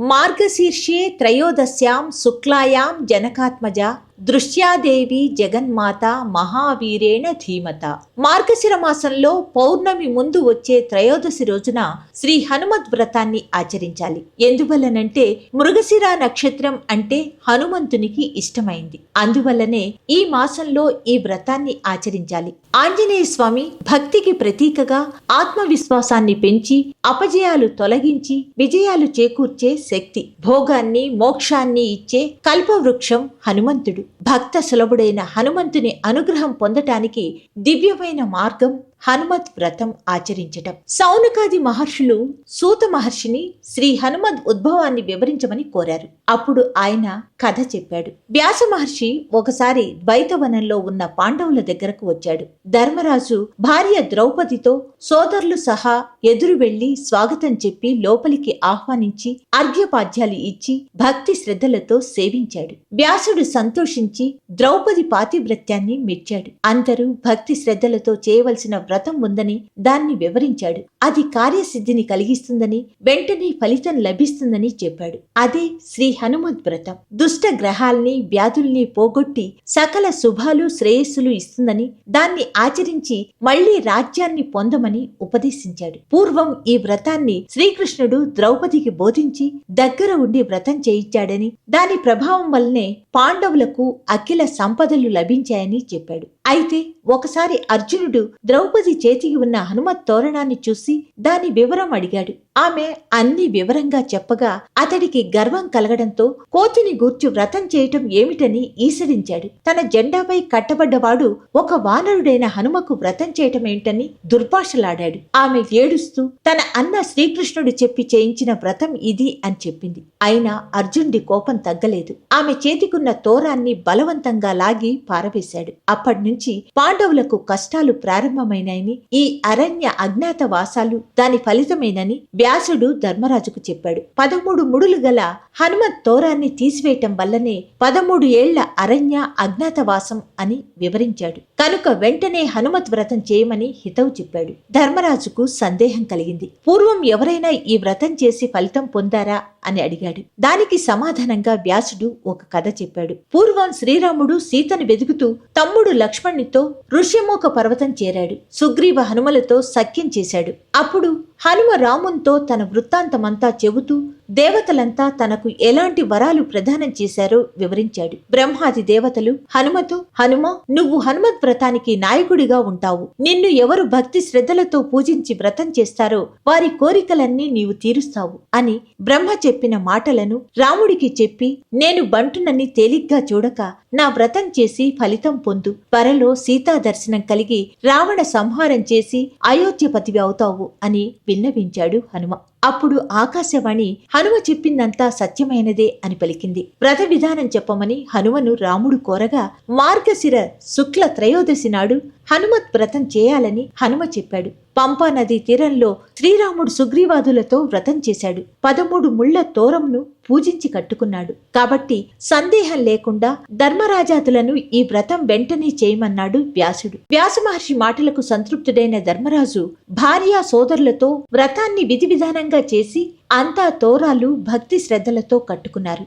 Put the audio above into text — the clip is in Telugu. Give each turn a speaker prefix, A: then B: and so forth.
A: మార్గశీర్షే త్రయోదశ్యాం శుక్లాయాం జనకాత్మజ దృశ్యాదేవి జగన్మాత మహావీరేణ ధీమత. మార్గశిర మాసంలో పౌర్ణమి ముందు వచ్చే త్రయోదశి రోజున శ్రీ హనుమత్ వ్రతాన్ని ఆచరించాలి. ఎందువల్లనంటే మృగశిర నక్షత్రం అంటే హనుమంతునికి ఇష్టమైంది. అందువల్లనే ఈ మాసంలో ఈ వ్రతాన్ని ఆచరించాలి. ఆంజనేయ స్వామి భక్తికి ప్రతీకగా ఆత్మవిశ్వాసాన్ని పెంచి అపజయాలు తొలగించి విజయాలు చేకూర్చే శక్తి భోగాన్ని మోక్షాన్ని ఇచ్చే కల్పవృక్షం హనుమంతుడు. భక్త సులభుడైన హనుమంతుని అనుగ్రహం పొందటానికి దివ్యమైన మార్గం హనుమత్ వ్రతం ఆచరించటం. సౌనకాది మహర్షులు సూత మహర్షిని శ్రీ హనుమద్ ఉద్భవాన్ని వివరించమని కోరారు. అప్పుడు ఆయన కథ చెప్పాడు. వ్యాస మహర్షి ఒకసారి ద్వైతవనంలో ఉన్న పాండవుల దగ్గరకు వచ్చాడు. ధర్మరాజు భార్య ద్రౌపదితో సోదరులు సహా ఎదురు వెళ్ళి స్వాగతం చెప్పి లోపలికి ఆహ్వానించి అర్ఘ్యపాద్యాలు ఇచ్చి భక్తి శ్రద్ధలతో సేవించాడు. వ్యాసుడు సంతోషించి ద్రౌపది పాతివ్రత్యాన్ని మెచ్చాడు. అందరూ భక్తి శ్రద్ధలతో చేయవలసిన వ్రతం ఉందని దాన్ని వివరించాడు. అది కార్యసిద్ధిని కలిగిస్తుందని వెంటనే ఫలితం లభిస్తుందని చెప్పాడు. అదే శ్రీ హనుమద్ వ్రతం. దుష్ట గ్రహాల్ని వ్యాధుల్ని పోగొట్టి సకల శుభాలు శ్రేయస్సులు ఇస్తుందని దాన్ని ఆచరించి మళ్ళీ రాజ్యాన్ని పొందమని ఉపదేశించాడు. పూర్వం ఈ వ్రతాన్ని శ్రీకృష్ణుడు ద్రౌపదికి బోధించి దగ్గర ఉండి వ్రతం చేయించాడని దాని ప్రభావం వల్లనే పాండవులకు అఖిల సంపదలు లభించాయని చెప్పాడు. అయితే ఒకసారి అర్జునుడు ద్రౌపది చేతికి ఉన్న హనుమత్ తోరణాన్ని చూసి దాని వివరం అడిగాడు. ఆమె అన్ని వివరంగా చెప్పగా అతడికి గర్వం కలగడంతో కోతిని గూర్చి వ్రతం చేయటం ఏమిటని ఈసరించాడు తన జెండాపై కట్టబడ్డవాడు ఒక వానరుడైన హనుమకు వ్రతం చేయటం ఏమిటని దుర్భాషలాడాడు. ఆమె ఏడుస్తూ తన అన్న శ్రీకృష్ణుడు చెప్పి చేయించిన వ్రతం ఇది అని చెప్పింది. అయినా అర్జునుడి కోపం తగ్గలేదు. ఆమె చేతికున్న తోరాన్ని బలవంతంగా లాగి పారవేశాడు. అప్పటినుంచి పాండవులకు కష్టాలు ప్రారంభమైనాయని ఈ అరణ్య అజ్ఞాత వాసాలు దాని ఫలితమేనని వ్యాసుడు ధర్మరాజుకు చెప్పాడు. పదమూడు ముడులు గల హనుమత్ తోరాన్ని తీసివేయటం వల్లనే పదమూడు ఏళ్ళ అరణ్య అజ్ఞాతవాసం అని వివరించాడు. కనుక వెంటనే హనుమత్ వ్రతం చేయమని హితవు చెప్పాడు. ధర్మరాజుకు సందేహం కలిగింది. పూర్వం ఎవరైనా ఈ వ్రతం చేసి ఫలితం పొందారా అని అడిగాడు. దానికి సమాధానంగా వ్యాసుడు ఒక కథ చెప్పాడు. పూర్వం శ్రీరాముడు సీతను వెతుకుతూ తమ్ముడు లక్ష్మణునితో ఋష్యమూక పర్వతం చేరాడు. సుగ్రీవ హనుమలతో సఖ్యం చేశాడు. అప్పుడు హనుమ రామునితో తన వృత్తాంతమంతా చెబుతూ దేవతలంతా తనకు ఎలాంటి వరాలు ప్రదానం చేశారో వివరించాడు. బ్రహ్మాది దేవతలు హనుమతో హనుమ నువ్వు హనుమత్ వ్రతానికి నాయకుడిగా ఉంటావు. నిన్ను ఎవరు భక్తి శ్రద్ధలతో పూజించి వ్రతం చేస్తారో వారి కోరికలన్నీ నీవు తీరుస్తావు అని బ్రహ్మ చెప్పిన మాటలను రాముడికి చెప్పి నేను బంటునని తేలిగ్గా చూడక నా వ్రతం చేసి ఫలితం పొందు. త్వరలో సీతా దర్శనం కలిగి రావణ సంహారం చేసి అయోధ్యపతివి అవుతావు అని విన్నవించాడు హనుమ. అప్పుడు ఆకాశవాణి హనుమ చెప్పిందంతా సత్యమైనదే అని పలికింది. వ్రత విధానం చెప్పమని హనుమను రాముడు కోరగా మార్గశిర శుక్ల త్రయోదశి నాడు హనుమత్ వ్రతం చేయాలని హనుమ చెప్పాడు. పంపా నది తీరంలో శ్రీరాముడు సుగ్రీవాదులతో వ్రతం చేశాడు. పదమూడు ముళ్ళ తోరంను పూజించి కట్టుకున్నాడు. కాబట్టి సందేహం లేకుండా ధర్మరాజాతులను ఈ వ్రతం వెంటనే చేయమన్నాడు వ్యాసుడు. వ్యాస మహర్షి మాటలకు సంతృప్తుడైన ధర్మరాజు భార్య సోదరులతో వ్రతాన్ని విధి విధానంగా చేసి అంతా తోరాలు భక్తి శ్రద్ధలతో కట్టుకున్నారు.